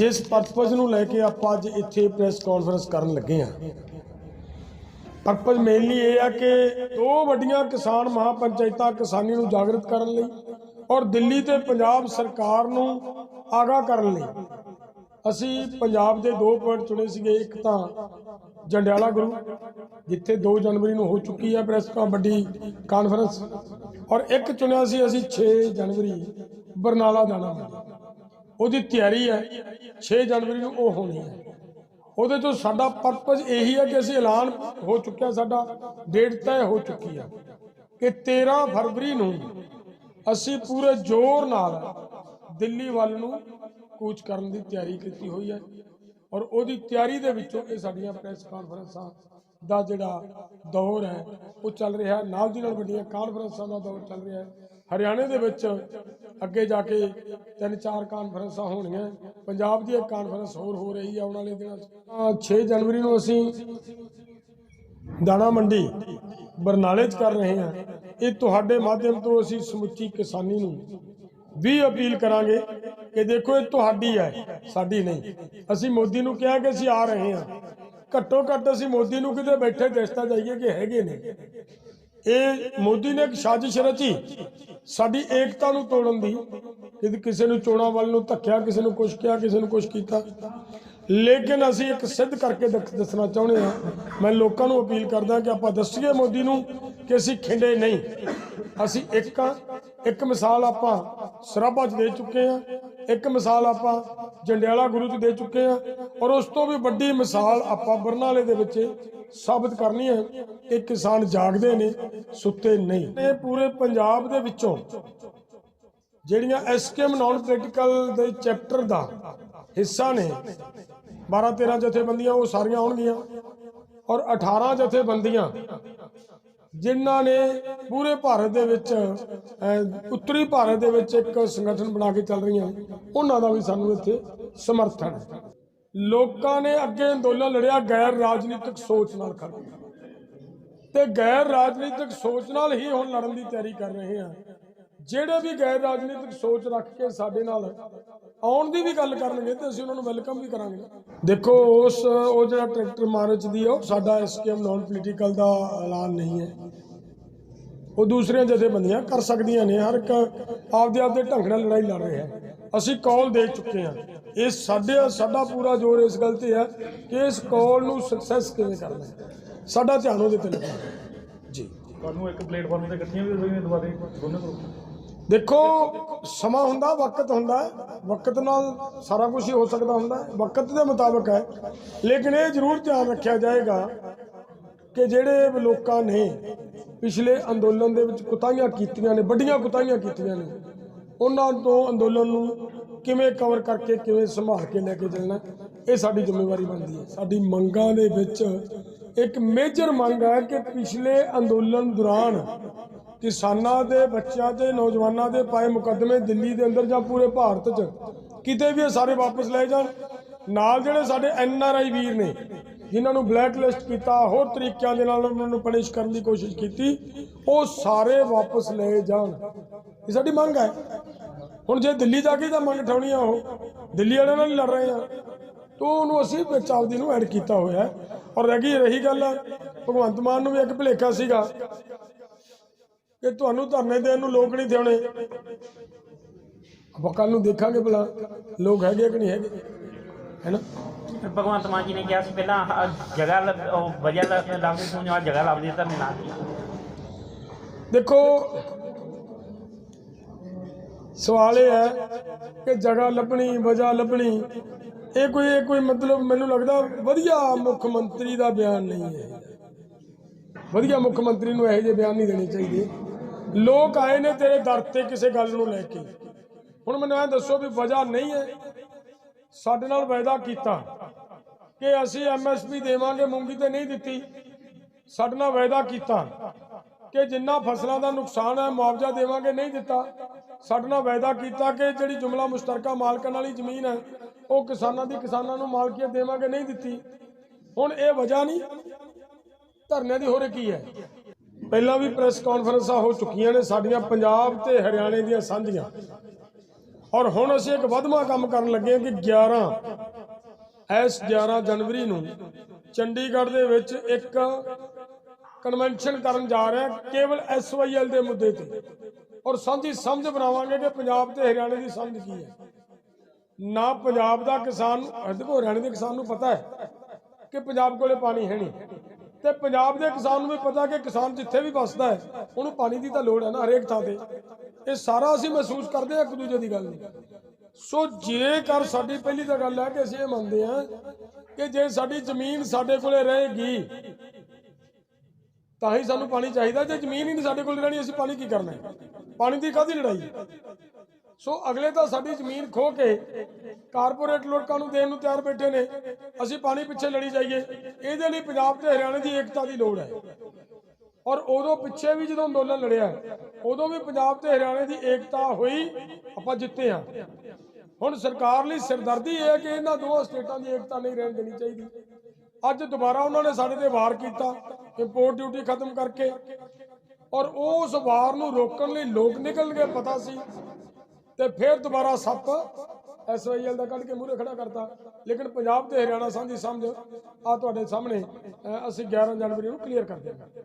ਜਿਸ ਪਰਪਸ ਨੂੰ ਲੈ ਕੇ ਆਪਾਂ ਅੱਜ ਇੱਥੇ ਪ੍ਰੈਸ ਕਾਨਫਰੰਸ ਕਰਨ ਲੱਗੇ ਹਾਂ। ਪਰਪਸ ਮੇਨਲੀ ਇਹ ਆ ਕਿ ਦੋ ਵੱਡੀਆਂ ਕਿਸਾਨ ਮਹਾਪੰਚਾਇਤਾਂ ਕਿਸਾਨੀ ਨੂੰ ਜਾਗਰਤ ਕਰਨ ਲਈ ਔਰ ਦਿੱਲੀ ਤੇ ਪੰਜਾਬ ਸਰਕਾਰ ਨੂੰ ਆਗਾਹ ਕਰਨ ਲਈ। ਅਸੀਂ ਪੰਜਾਬ ਦੇ ਦੋ ਪੁਆਇੰਟ ਚੁਣੇ ਸੀਗੇ, ਇੱਕ ਤਾਂ ਜੰਡਿਆਲਾ ਗੁਰੂ, ਜਿੱਥੇ 2 ਜਨਵਰੀ ਨੂੰ ਹੋ ਚੁੱਕੀ ਹੈ ਪ੍ਰੈਸ ਕਾ ਵੱਡੀ ਕਾਨਫਰੰਸ ਔਰ ਇੱਕ ਚੁਣਿਆ ਸੀ ਅਸੀਂ 6 ਜਨਵਰੀ ਬਰਨਾਲਾ ਜਾਣਾ। ਉਹਦੀ ਤਿਆਰੀ ਹੈ 6 ਜਨਵਰੀ ਨੂੰ ਉਹ ਹੋਣੀ ਹੈ। ਉਹਦੇ ਤੋਂ ਸਾਡਾ ਪਰਪਸ ਇਹੀ ਹੈ ਕਿ ਅਸੀਂ ਐਲਾਨ ਹੋ ਚੁੱਕਿਆ, ਸਾਡਾ ਡੇਟ ਤੈਅ ਹੋ ਚੁੱਕੀ ਹੈ ਕਿ 13 ਫਰਵਰੀ ਨੂੰ ਅਸੀਂ ਪੂਰੇ ਜ਼ੋਰ ਨਾਲ ਦਿੱਲੀ ਵੱਲ ਨੂੰ ਕੂਚ ਕਰਨ ਦੀ ਤਿਆਰੀ ਕੀਤੀ ਹੋਈ ਹੈ ਔਰ ਉਹਦੀ ਤਿਆਰੀ ਦੇ ਵਿੱਚੋਂ ਇਹ ਸਾਡੀਆਂ ਪ੍ਰੈਸ ਕਾਨਫਰੰਸਾਂ ਦਾ ਜਿਹੜਾ ਦੌਰ ਹੈ, ਉਹ ਚੱਲ ਰਿਹਾ ਨਾਲ ਦੀ ਨਾਲ ਵੱਡੀਆਂ ਕਾਨਫਰੰਸਾਂ ਦਾ ਦੌਰ ਚੱਲ ਰਿਹਾ ਹੈ। ਹਰਿਆਣੇ ਦੇ ਵਿੱਚ ਅੱਗੇ ਜਾ ਕੇ ਤਿੰਨ ਚਾਰ ਕਾਨਫਰੰਸਾਂ ਹੋਣੀਆਂ ਪੰਜਾਬ ਦੀ ਇੱਕ ਕਾਨਫਰੰਸ ਹੋਰ ਹੋ ਰਹੀ ਹੈ ਆਉਣ ਵਾਲੇ ਦਿਨਾਂ 'ਚ। 6 ਜਨਵਰੀ ਨੂੰ ਅਸੀਂ ਦਾਣਾ ਮੰਡੀ ਬਰਨਾਲੇ 'ਚ ਕਰ ਰਹੇ ਹਾਂ। ਇਹ ਤੁਹਾਡੇ ਮਾਧਿਅਮ ਤੋਂ ਅਸੀਂ ਸਮੁੱਚੀ ਕਿਸਾਨੀ ਨੂੰ ਵੀ ਅਪੀਲ ਕਰਾਂਗੇ ਕਿ ਦੇਖੋ ਇਹ ਤੁਹਾਡੀ ਹੈ, ਸਾਡੀ ਨਹੀਂ। ਅਸੀਂ ਮੋਦੀ ਨੂੰ ਕਿਹਾ ਕਿ ਅਸੀਂ ਆ ਰਹੇ ਹਾਂ। ਘੱਟੋ ਘੱਟ ਅਸੀਂ ਮੋਦੀ ਨੂੰ ਕਿਤੇ ਬੈਠੇ ਦਿਸਤਾ ਜਾਈਏ ਕਿ ਹੈਗੇ ਨੇ। ਇਹ ਮੋਦੀ ਨੇ ਇੱਕ ਸਾਜ਼ਿਸ਼ ਰਚੀ, ਸਾਡੀ ਏਕਤਾ ਨੂੰ ਤੋੜਨ ਦੀ, ਕਿ ਕਿਸੇ ਨੂੰ ਚੋਣਾਂ ਵੱਲ ਨੂੰ ਧੱਕਿਆ, ਕਿਸੇ ਨੂੰ ਕੁਛ ਕਿਹਾ, ਕਿਸੇ ਨੂੰ ਕੁਛ ਕੀਤਾ। ਲੇਕਿਨ ਅਸੀਂ ਇੱਕ ਸਿੱਧ ਕਰਕੇ ਦੱਸ- ਦੱਸਣਾ ਚਾਹੁੰਦੇ ਹਾਂ, ਮੈਂ ਲੋਕਾਂ ਨੂੰ ਅਪੀਲ ਕਰਦਾ ਕਿ ਆਪਾਂ ਦੱਸੀਏ ਮੋਦੀ ਨੂੰ ਕਿ ਅਸੀਂ ਖਿੰਡੇ ਨਹੀਂ। ਅਸੀਂ ਇੱਕ ਹਾਂ, ਇੱਕ ਮਿਸਾਲ ਆਪਾਂ ਸਰਾਭਾ 'ਚ ਦੇ ਚੁੱਕੇ ਹਾਂ, ਇੱਕ ਮਿਸਾਲ ਆਪਾਂ ਜੰਡਿਆਲਾ ਗੁਰੂ 'ਚ ਦੇ ਚੁੱਕੇ ਹਾਂ ਔਰ ਉਸ ਤੋਂ ਵੀ ਵੱਡੀ ਮਿਸਾਲ ਆਪਾਂ ਬਰਨਾਲੇ ਦੇ ਵਿੱਚ ਸਾਬਤ ਕਰਨੀ ਹੈ ਕਿ ਕਿਸਾਨ ਜਾਗਦੇ ਨੇ, ਸੁੱਤੇ ਨਹੀਂ। ਇਹ ਪੂਰੇ ਪੰਜਾਬ ਦੇ ਵਿੱਚੋਂ ਜਿਹੜੀਆਂ ਐਸਕੇਐਮ ਨਾਨ ਪ੍ਰੈਕਟੀਕਲ ਦੇ ਚੈਪਟਰ ਦਾ ਹਿੱਸਾ ਨੇ 12 13 ਜਥੇਬੰਦੀਆਂ ਉਹ ਸਾਰੀਆਂ ਆਉਣਗੀਆਂ ਔਰ 18 ਜਥੇਬੰਦੀਆਂ ਜਿਨ੍ਹਾਂ ਨੇ ਪੂਰੇ ਭਾਰਤ ਦੇ ਵਿੱਚ ਉੱਤਰੀ ਭਾਰਤ ਦੇ ਵਿੱਚ ਇੱਕ ਸੰਗਠਨ ਬਣਾ ਕੇ ਚੱਲ ਰਹੀਆਂ, ਉਹਨਾਂ ਦਾ ਵੀ ਸਾਨੂੰ ਇੱਥੇ ਸਮਰਥਨ ਹੈ। ਲੋਕਾਂ ਨੇ ਅੱਗੇ ਅੰਦੋਲਨ ਲੜਿਆ, ਗੈਰ ਰਾਜਨੀਤਿਕ ਸੋਚ ਨਾਲ ਖੜ ਕੇ ਤੇ ਗੈਰ ਰਾਜਨੀਤਿਕ ਸੋਚ ਨਾਲ ਹੀ ਹੁਣ ਲੜਨ ਦੀ ਤਿਆਰੀ ਕਰ ਰਹੇ ਆ ਜਿਹੜੇ ਵੀ ਗੈਰ ਰਾਜਨੀਤਿਕ ਸੋਚ ਰੱਖ ਕੇ ਸਾਡੇ ਨਾਲ ਆਉਣ ਦੀ ਵੀ ਗੱਲ ਕਰਨਗੇ ਤੇ ਅਸੀਂ ਉਹਨਾਂ ਨੂੰ ਵੈਲਕਮ ਵੀ ਕਰਾਂਗੇ। ਦੇਖੋ ਉਸ ਉਹ ਜਿਹੜਾ ਟਰੈਕਟਰ ਮਾਰਚ ਦੀ ਹੈ ਉਹ ਸਾਡਾ ਐਸਕੇਐਮ ਨਾਨ ਪੋਲੀਟੀਕਲ ਦਾ ਐਲਾਨ ਨਹੀਂ ਹੈ। ਉਹ ਦੂਸਰੀਆਂ ਜਥੇਬੰਦੀਆਂ ਕਰ ਸਕਦੀਆਂ ਨੇ ਹਰ ਇੱਕ ਆਪਦੇ ਆਪਦੇ ਢੰਗ ਨਾਲ ਲੜਾਈ ਲੜ ਰਿਹਾ ਹੈ ਅਸੀਂ ਕਾਲ ਦੇ ਚੁੱਕੇ ਹਾਂ। ਇਹ ਸਾਡੇ ਸਾਡਾ ਪੂਰਾ ਜ਼ੋਰ ਇਸ ਗੱਲ ਤੇ ਹੈ ਕਿ ਇਸ ਕਾਲ ਨੂੰ ਸਕਸੈਸ ਕਿਵੇਂ ਕਰਨਾ ਹੈ? ਸਾਡਾ ਧਿਆਨ ਉਹਦੇ ਤੇ ਲੱਗਾ। ਜੀ। ਤੁਹਾਨੂੰ ਇੱਕ ਪਲੇਟਫਾਰਮ ਤੇ ਇਕੱਠੀਆਂ ਵੀ ਹੋਈਆਂ ਦੁਬਾਰੇ ਦੋਨੇ ਗਰੁੱਪ ਦੇਖੋ, ਸਮਾਂ ਹੁੰਦਾ, ਵਕਤ ਹੁੰਦਾ। ਵਕਤ ਨਾਲ ਸਾਰਾ ਕੁਝ ਹੀ ਹੋ ਸਕਦਾ ਹੁੰਦਾ। ਵਕਤ ਦੇ ਮੁਤਾਬਕ ਹੈ। ਲੇਕਿਨ ਇਹ ਜ਼ਰੂਰ ਧਿਆਨ ਰੱਖਿਆ ਜਾਏਗਾ ਕਿ ਜਿਹੜੇ ਲੋਕਾਂ ਨੇ ਪਿਛਲੇ ਅੰਦੋਲਨ ਦੇ ਵਿੱਚ ਕੁਤਾਹੀਆਂ ਕੀਤੀਆਂ ਨੇ, ਵੱਡੀਆਂ ਕੁਤਾਹੀਆਂ ਕੀਤੀਆਂ ਨੇ, ਉਹਨਾਂ ਤੋਂ ਅੰਦੋਲਨ ਨੂੰ ਕਿਵੇਂ ਕਵਰ ਕਰਕੇ ਕਿਵੇਂ ਸੰਭਾਲ ਕੇ ਲੈ ਕੇ ਚੱਲਣਾ, ਇਹ ਸਾਡੀ ਜ਼ਿੰਮੇਵਾਰੀ ਬਣਦੀ ਹੈ। ਸਾਡੀ ਮੰਗਾਂ ਦੇ ਵਿੱਚ ਇੱਕ ਮੇਜਰ ਮੰਗ ਹੈ ਕਿ ਪਿਛਲੇ ਅੰਦੋਲਨ ਦੌਰਾਨ ਕਿਸਾਨਾਂ ਦੇ, ਬੱਚਿਆਂ ਤੇ ਨੌਜਵਾਨਾਂ ਦੇ ਪਾਏ ਮੁਕੱਦਮੇ ਦਿੱਲੀ ਦੇ ਅੰਦਰ ਜਾਂ ਪੂਰੇ ਭਾਰਤ 'ਚ? ਕਿਤੇ ਵੀ ਇਹ ਸਾਰੇ ਵਾਪਸ ਲਏ ਜਾਣ? ਨਾਲ ਜਿਹੜੇ ਸਾਡੇ ਐਨ ਆਰ ਆਈ ਵੀਰ ਨੇ, ਜਿਨ੍ਹਾਂ ਨੂੰ ਬਲੈਕ ਲਿਸਟ ਕੀਤਾ, ਹੋਰ ਤਰੀਕਿਆਂ ਦੇ ਨਾਲ ਉਹਨਾਂ ਨੂੰ ਪਨਿਸ਼ ਕਰਨ ਦੀ ਕੋਸ਼ਿਸ਼ ਕੀਤੀ, ਉਹ ਸਾਰੇ ਵਾਪਸ ਲਏ ਜਾਣ। ਇਹ ਸਾਡੀ ਮੰਗ ਹੈ। ਹੁਣ ਜੇ ਦਿੱਲੀ ਜਾ ਕੇ ਤਾਂ ਮੰਗ ਠਾਉਣੀ ਆ ਉਹ। ਦਿੱਲੀ ਵਾਲਿਆਂ ਨਾਲ ਲੜ ਰਹੇ ਆ। ਤੋਂ ਉਹਨੂੰ ਅਸੀਂ ਵਿੱਚ ਆਪਦੀ ਨੂੰ ਐਡ ਕੀਤਾ ਹੋਇਆ ਔਰ ਰਹਿ ਗਈ, ਰਹੀ ਗੱਲ ਭਗਵੰਤ ਮਾਨ ਨੂੰ ਵੀ ਇੱਕ ਭੁਲੇਖਾ ਸੀਗਾ। ਕਿ ਤੁਹਾਨੂੰ ਧਰਨੇ ਦੇਣ ਨੂੰ ਲੋਕ ਨਹੀਂ ਦੇਣੇ। ਆਪਾਂ ਕੱਲ ਨੂੰ ਦੇਖਾਂਗੇ ਭਲਾ ਲੋਕ ਹੈਗੇ ਕਿ ਨਹੀਂ ਹੈਗੇ ਹੈਨਾ ਭਗਵੰਤ ਮਾਨ ਜੀ ਨੇ ਕਿਹਾ ਸੀ ਪਹਿਲਾਂ ਆਹ ਜਗ੍ਹਾ ਲੱਭ- ਉਹ ਵਜ੍ਹਾ ਲੱਭਦੇ ਲੱਭਦੇ ਤੋਂ ਨਾਲ ਜਗ੍ਹਾ ਲੱਭਦੀ ਤਾਂ ਨਾ ਦੇਖੋ ਸਵਾਲ ਇਹ ਹੈ ਕਿ ਜਗ੍ਹਾ ਲੱਭਣੀ ਵਜ੍ਹਾ ਲੱਭਣੀ ਇਹ ਕੋਈ ਇਹ ਕੋਈ ਮਤਲਬ ਮੈਨੂੰ ਲੱਗਦਾ ਵਧੀਆ ਮੁੱਖ ਮੰਤਰੀ ਦਾ ਬਿਆਨ ਨਹੀਂ ਹੈ। ਵਧੀਆ ਮੁੱਖ ਮੰਤਰੀ ਨੂੰ ਇਹੋ ਜਿਹੇ ਬਿਆਨ ਨਹੀਂ ਦੇਣੇ ਚਾਹੀਦੇ। ਲੋਕ ਆਏ ਨੇ ਤੇਰੇ ਦਰ ਤੇ ਕਿਸੇ ਗੱਲ ਨੂੰ ਲੈ ਕੇ। ਹੁਣ ਮੈਨੂੰ ਇਹ ਦੱਸੋ ਵੀ ਵਜ੍ਹਾ ਨਹੀਂ ਹੈ ਸਾਡੇ ਨਾਲ ਵਾਅਦਾ ਕੀਤਾ ਕਿ ਅਸੀਂ ਐਮਐਸਪੀ ਦੇਵਾਂਗੇ, ਮੂੰਗੀ ਤੇ ਨਹੀਂ ਦਿੱਤੀ। ਸਾਡੇ ਨਾਲ ਵਾਅਦਾ ਕੀਤਾ ਕਿ ਜਿੰਨਾ ਫਸਲਾਂ ਦਾ ਨੁਕਸਾਨ ਹੈ, ਮੁਆਵਜ਼ਾ ਦੇਵਾਂਗੇ, ਨਹੀਂ ਦਿੱਤਾ। ਸਾਡੇ ਨਾਲ ਵਾਅਦਾ ਕੀਤਾ ਕਿ ਜਿਹੜੀ ਜੁਮਲਾ ਮੁਸ਼ਤਰਕਾ ਮਾਲਕਾਂ ਵਾਲੀ ਜ਼ਮੀਨ ਹੈ, ਉਹ ਕਿਸਾਨਾਂ ਦੀ ਕਿਸਾਨਾਂ ਨੂੰ ਮਾਲਕੀਅਤ ਦੇਵਾਂਗੇ, ਨਹੀਂ ਦਿੱਤੀ। ਹੁਣ ਇਹ ਵਜ੍ਹਾ ਨਹੀਂ, ਧਰਨੇ ਦੀ ਹੋਰ ਕੀ ਹੈ? ਪਹਿਲਾਂ ਵੀ ਪ੍ਰੈਸ ਕਾਨਫਰੰਸਾਂ ਹੋ ਚੁੱਕੀਆਂ ਨੇ ਸਾਡੀਆਂ ਪੰਜਾਬ ਤੇ ਹਰਿਆਣੇ ਦੀਆਂ ਸਾਂਝੀਆਂ। ਔਰ ਹੁਣ ਅਸੀਂ ਇੱਕ ਵਧਮਾ ਕੰਮ ਕਰਨ ਲੱਗੇ ਹਾਂ ਕਿ 11 ਐਸ 11 ਜਨਵਰੀ ਨੂੰ ਚੰਡੀਗੜ੍ਹ ਦੇ ਵਿੱਚ ਇੱਕ ਕਨਵੈਨਸ਼ਨ ਕਰਨ ਜਾ ਰਿਹਾ ਕੇਵਲ ਐਸਵਾਈਐਲ ਦੇ ਮੁੱਦੇ ਤੇ। ਔਰ ਸਾਂਝੀ ਸਮਝ ਬਣਾਵਾਂਗੇ ਕਿ ਪੰਜਾਬ ਤੇ ਹਰਿਆਣੇ ਦੀ ਸਮਝ ਕੀ ਹੈ। ਨਾ ਪੰਜਾਬ ਦਾ ਕਿਸਾਨ ਦੇਖੋ ਹਰਿਆਣੇ ਦੇ ਕਿਸਾਨ ਨੂੰ ਪਤਾ ਹੈ ਕਿ ਪੰਜਾਬ ਕੋਲੇ ਪਾਣੀ ਹੈ ਨਹੀਂ। ਤੇ ਪੰਜਾਬ ਦੇ ਕਿਸਾਨ ਨੂੰ ਵੀ ਪਤਾ ਕਿ ਕਿਸਾਨ ਜਿੱਥੇ ਵੀ ਵੱਸਦਾ ਹੈ, ਉਹਨੂੰ ਪਾਣੀ ਦੀ ਤਾਂ ਲੋੜ ਹੈ ਨਾ ਹਰੇਕ ਥਾਂ ਤੇ। ਇਹ ਸਾਰਾ ਅਸੀਂ ਮਹਿਸੂਸ ਕਰਦੇ ਹਾਂ ਇੱਕ ਦੂਜੇ ਦੀ ਗੱਲ ਸੋ ਜੇਕਰ ਸਾਡੀ ਪਹਿਲੀ ਤਾਂ ਗੱਲ ਹੈ ਕਿ ਅਸੀਂ ਇਹ ਮੰਨਦੇ ਹਾਂ ਕਿ ਜੇ ਸਾਡੀ ਜ਼ਮੀਨ ਸਾਡੇ ਕੋਲੇ ਰਹੇਗੀ, ਤਾਂ ਹੀ ਸਾਨੂੰ ਪਾਣੀ ਚਾਹੀਦਾ। ਜੇ ਜ਼ਮੀਨ ਹੀ ਨਹੀਂ ਸਾਡੇ ਕੋਲ ਰਹਿਣੀ, ਅਸੀਂ ਪਾਣੀ ਕੀ ਕਰਨਾ ਪਾਣੀ ਦੀ ਕਾਹਦੀ ਲੜਾਈ ਸੋ ਅਗਲੇ ਤਾਂ ਸਾਡੀ ਜ਼ਮੀਨ ਖੋ ਕੇ ਕਾਰਪੋਰੇਟ ਲੋਕਾਂ ਨੂੰ ਦੇਣ ਨੂੰ ਤਿਆਰ ਬੈਠੇ ਨੇ। ਅਸੀਂ ਪਾਣੀ ਪਿੱਛੇ ਲੜੀ ਜਾਈਏ। ਇਹਦੇ ਲਈ ਪੰਜਾਬ ਤੇ ਹਰਿਆਣੇ ਦੀ ਏਕਤਾ ਦੀ ਲੋੜ ਹੈ। ਔਰ ਉਦੋਂ ਪਿੱਛੇ ਵੀ ਜਦੋਂ ਅੰਦੋਲਨ ਲੜਿਆ, ਉਦੋਂ ਵੀ ਪੰਜਾਬ ਤੇ ਹਰਿਆਣੇ ਦੀ ਏਕਤਾ ਹੋਈ, ਆਪਾਂ ਜਿੱਤੇ ਹਾਂ। ਹੁਣ ਸਰਕਾਰ ਲਈ ਸਿਰਦਰਦੀ ਇਹ ਹੈ ਕਿ ਇਹਨਾਂ ਦੋਹਾਂ ਸਟੇਟਾਂ ਦੀ ਏਕਤਾ ਨਹੀਂ ਰਹਿਣ ਦੇਣੀ ਚਾਹੀਦੀ। ਅੱਜ ਦੁਬਾਰਾ ਉਹਨਾਂ ਨੇ ਸਾਡੇ ਤੇ ਵਾਰ ਕੀਤਾ ਇੰਪੋਰਟ ਡਿਊਟੀ ਖਤਮ ਕਰਕੇ। ਔਰ ਉਸ ਵਾਰ ਨੂੰ ਰੋਕਣ ਲਈ ਲੋਕ ਨਿਕਲ ਗਏ ਪਤਾ ਸੀ। ਤੇ ਫਿਰ ਦੁਬਾਰਾ ਸੱਪ ਐਸਵਾਈਐਲ ਦਾ ਕੱਢ ਕੇ ਮੂਹਰੇ ਖੜਾ ਕਰਤਾ। ਲੇਕਿਨ ਪੰਜਾਬ ਤੇ ਹਰਿਆਣਾ ਸਾਂਝੀ ਸਮਝ ਆ ਤੁਹਾਡੇ ਸਾਹਮਣੇ ਅਸੀਂ 11 ਜਨਵਰੀ ਨੂੰ ਕਲੀਅਰ ਕਰ ਦਿਆਂਗੇ।